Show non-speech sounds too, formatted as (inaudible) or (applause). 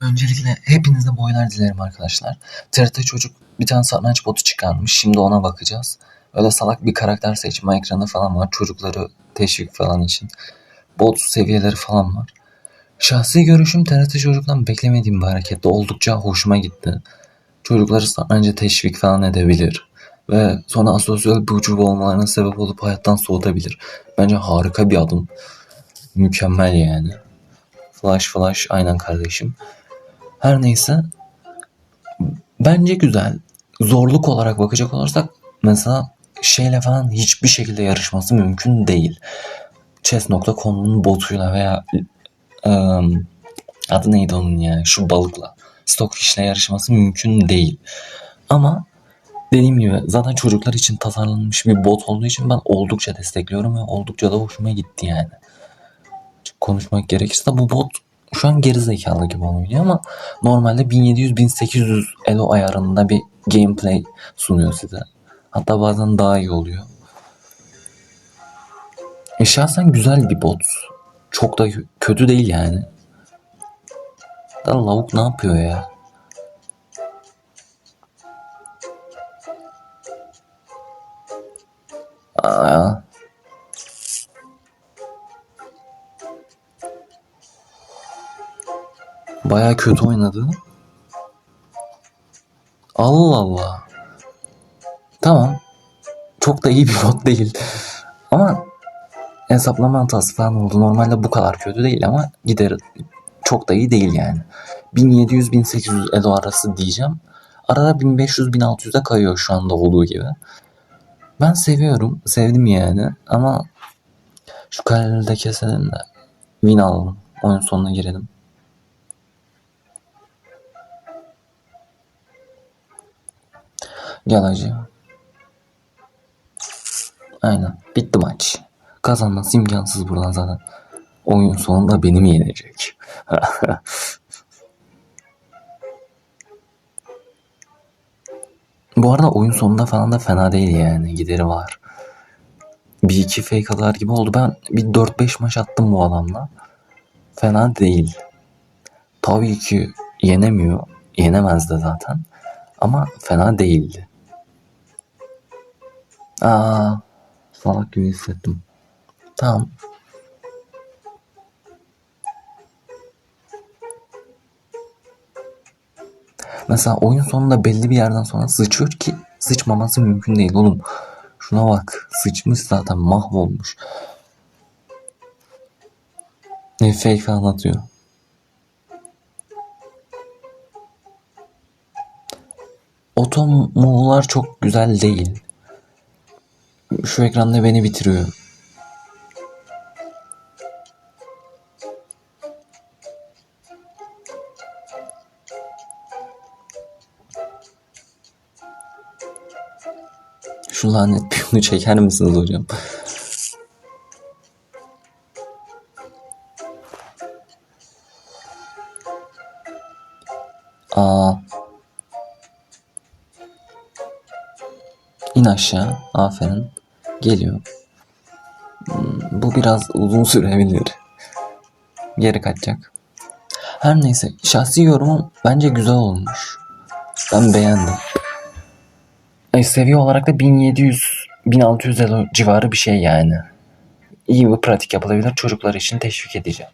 Öncelikle hepinize boylar dilerim arkadaşlar. TRT Çocuk bir tane satranç botu çıkarmış. Şimdi ona bakacağız. Öyle salak bir karakter seçme ekranı falan var. Çocukları teşvik falan için. Bot seviyeleri falan var. Şahsi görüşüm TRT Çocuk'tan beklemediğim bir hareketti. Oldukça hoşuma gitti. Çocukları satranca teşvik falan edebilir. Ve sonra asosyal bir ucube olmalarına sebep olup hayattan soğutabilir. Bence harika bir adım. Mükemmel yani. Flash flash aynen kardeşim. Her neyse. Bence güzel. Zorluk olarak bakacak olursak mesela şeyle falan hiçbir şekilde yarışması mümkün değil. Chess.com'un botuyla veya ım, adı neydi onun ya şu balıkla Stockfish'le yarışması mümkün değil. Ama dediğim gibi zaten çocuklar için tasarlanmış bir bot olduğu için ben oldukça destekliyorum ve oldukça da hoşuma gitti yani. Konuşmak gerekirse bu bot şu an geri zekalı gibi oynuyor ama normalde 1700-1800 elo ayarında bir gameplay sunuyor size. Hatta bazen daha iyi oluyor. E şahsen güzel bir bot. Çok da kötü değil yani. Da lavuk ne yapıyor ya? Aa, Baya kötü oynadı. Allah Allah. Tamam. Çok da iyi bir (laughs) bot değil. Ama hesaplama hatası falan oldu. Normalde bu kadar kötü değil ama gider çok da iyi değil yani. 1700-1800 elo arası diyeceğim. Arada 1500-1600'e kayıyor şu anda olduğu gibi. Ben seviyorum. Sevdim yani. Ama şu kareleri de keselim de win alalım. Oyun sonuna girelim. Gel hacı. Aynen. Bitti maç. Kazanması imkansız buradan zaten. Oyun sonunda beni yenecek? (laughs) Bu arada oyun sonunda falan da fena değil yani. Gideri var. Bir iki fake atar gibi oldu. Ben bir 4-5 maç attım bu adamla. Fena değil. Tabii ki yenemiyor. Yenemez de zaten. Ama fena değildi. Aa, salak gibi hissettim. Tamam. Mesela oyun sonunda belli bir yerden sonra sıçıyor ki sıçmaması mümkün değil oğlum. Şuna bak sıçmış zaten mahvolmuş. Ne fake anlatıyor. Otomolar çok güzel değil. Şu ekranda beni bitiriyor. Şu lanet piyonu çeker misiniz hocam? Aa. İn aşağı. Aferin. Geliyor. Hmm, Bu biraz uzun sürebilir. Geri kaçacak. Her neyse. Şahsi yorumum bence güzel olmuş. Ben beğendim. E, seviye olarak da 1700-1600 elo civarı bir şey yani. İyi bir pratik yapılabilir. Çocuklar için teşvik edeceğim.